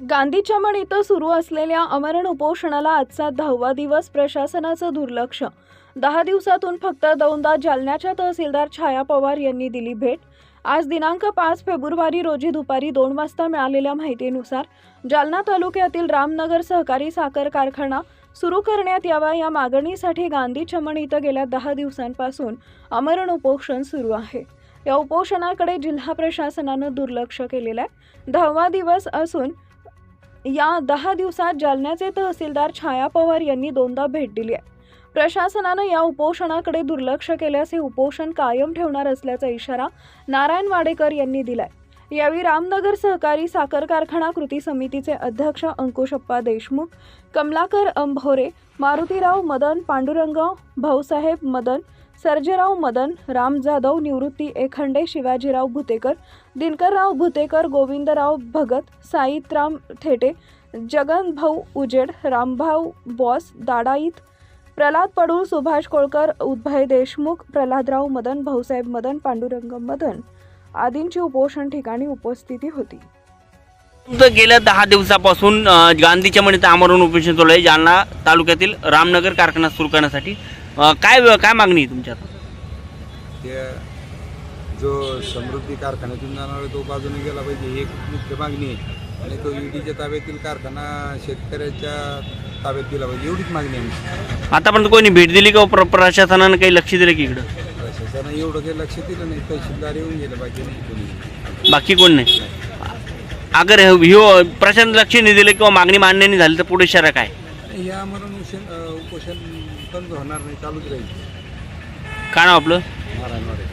गांधी चमन इथं सुरू असलेल्या अमरण उपोषणाला आजचा दहावा दिवस प्रशासनाचं दुर्लक्ष. दहा दिवसातून फक्त दोनदा जालन्याच्या तहसीलदार छाया पवार यांनी दिली भेट. आज दिनांक पाच फेब्रुवारी रोजी दुपारी दोन वाजता मिळालेल्या माहितीनुसार जालना तालुक्यातील रामनगर सहकारी साखर कारखाना सुरू करण्यात यावा या मागणीसाठी गांधी चमन इथं गेल्या दहा दिवसांपासून अमरण उपोषण सुरू आहे. या उपोषणाकडे जिल्हा प्रशासनानं दुर्लक्ष केलेलं आहे. दहावा दिवस असून या दहा दिवसात जालन्याचे तहसीलदार छाया पवार यांनी दोनदा भेट दिली आहे. प्रशासनानं या उपोषणाकडे दुर्लक्ष केल्यास हे उपोषण कायम ठेवणार असल्याचा इशारा नारायण वाडेकर यांनी दिलाय. यावेळी रामनगर सहकारी साखर कारखाना कृती समितीचे अध्यक्ष अंकुशप्पा देशमुख कमलाकर अंभोरे मारुतीराव मदन पांडुरंग भाऊसाहेब मदन सर्जेराव मदन राम जाधव निवृत्ती एखंडे शिवाजीराव भुतेकर दिनकरराव भुतेकर गोविंदराव भगत साईतराम थेटे जगन भाऊ उजेड रामभाऊ बॉस दाडाईत प्रल्हाद पडूळ सुभाष कोळकर उद्भय देशमुख प्रल्हादराव मदन भाऊसाहेब मदन पांडुरंग मदन आदींची उपोषण ठिकाणी उपस्थिती होती. गेल्या दहा दिवसापासून गांधीच्या म्हणीत आमरण उपोषण चालू आहे. जालना तालुक्यातील रामनगर कारखाना सुरू करण्यासाठी. काय काय मागणी आहे तुमच्या ते जो समृद्धी कारखान्यातून जाणार तो बाजूने गेला पाहिजे ही एक मुख्य मागणी आहे. आणि तो ईडीच्या ताब्यातील कारखाना शेतकऱ्याच्या ताब्यात दिला पाहिजे एवढीच मागणी आहे. आतापर्यंत कोणी भेट दिली का प्र प्रशासनानं काही लक्ष दिलं की इकडं? प्रशासनाने एवढं काही लक्ष दिलं नाही तहसीलदार येऊन गेले बाकी नाही कोणी. बाकी कोण नाही? अगर ह्यो प्रशासन लक्ष नाही दिलं किंवा मागणी मान्य नाही झाली तर पुढे शहर काय? हे उपोषण अं, उपोषण बंद होणार नाही चालूच राहील. काय नाव आपलं? नारायणवाडे